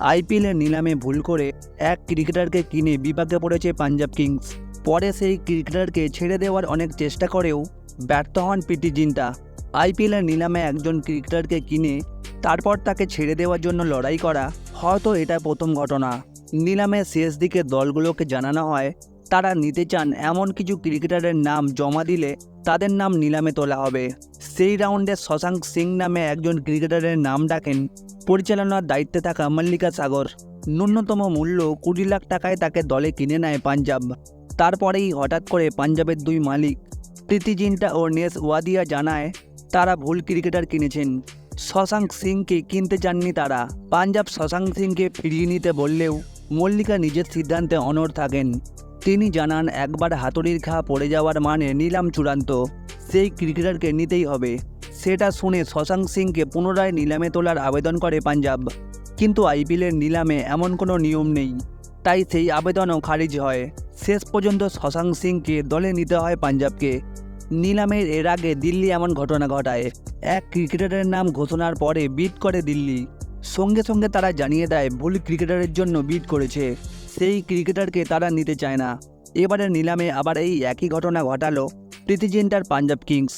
আইপিএলের নিলামে ভুল করে এক ক্রিকেটারকে কিনে বিপাকে পড়েছে পাঞ্জাব কিংস। পরে সেই ক্রিকেটারকে ছেড়ে দেওয়ার অনেক চেষ্টা করেও ব্যর্থ হন পিটি জিন্টা। আইপিএলের নিলামে একজন ক্রিকেটারকে কিনে তারপর তাকে ছেড়ে দেওয়ার জন্য লড়াই করা হয়তো এটা প্রথম ঘটনা। নিলামে শেষ দিকে দলগুলোকে জানানো হয়, তারা নিতে চান এমন কিছু ক্রিকেটারের নাম জমা দিলে তাদের নাম নিলামে তোলা হবে। সেই রাউন্ডে শশাঙ্ক সিং নামে একজন ক্রিকেটারের নাম ডাকেন। পরিচালনার দায়িত্বে থাকা মল্লিকা সাগর। ন্যূনতম মূল্য কুড়ি লাখ টাকায় তাকে দলে কিনে নেয় পাঞ্জাব। তারপরেই হঠাৎ করে পাঞ্জাবের দুই মালিক, প্রীতি জিন্টা ও নেস ওয়াদিয়া জানায়, তারা ভুল ক্রিকেটার কিনেছেন। শশাঙ্ক সিংকে কিনতে চাননি তারা। পাঞ্জাব শশাঙ্ক সিংকে ফিরিয়ে নিতে বললেও মল্লিকা নিজের সিদ্ধান্তে অনড় থাকেন। তিনি জানান, একবার হাতুড়ির ঘা পড়ে যাওয়ার মানে নিলাম চূড়ান্ত। সেই ক্রিকেটারকে নিতেই হবে। সেটা শুনে শশাঙ্ক সিংকে পুনরায় নিলামে তোলার আবেদন করে পাঞ্জাব। কিন্তু আইপিএলের নিলামে এমন কোনো নিয়ম নেই। তাই সেই আবেদনও খারিজ হয়। শেষ পর্যন্ত শশাঙ্ক সিংকে দলে নিতে হয় পাঞ্জাবকে। নিলামের এর আগে দিল্লি এমন ঘটনা ঘটায়। এক ক্রিকেটারের নাম ঘোষণার পরে বিট করে দিল্লি। সঙ্গে সঙ্গে তারা জানিয়ে দেয়, ভুল ক্রিকেটারের জন্য বিট করেছে। সেই ক্রিকেটারকে তারা নিতে চায় না। এবারে নিলামে আবার এই একই ঘটনা ঘটালো। প্রীতি জিন্টার পাঞ্জাব কিংস।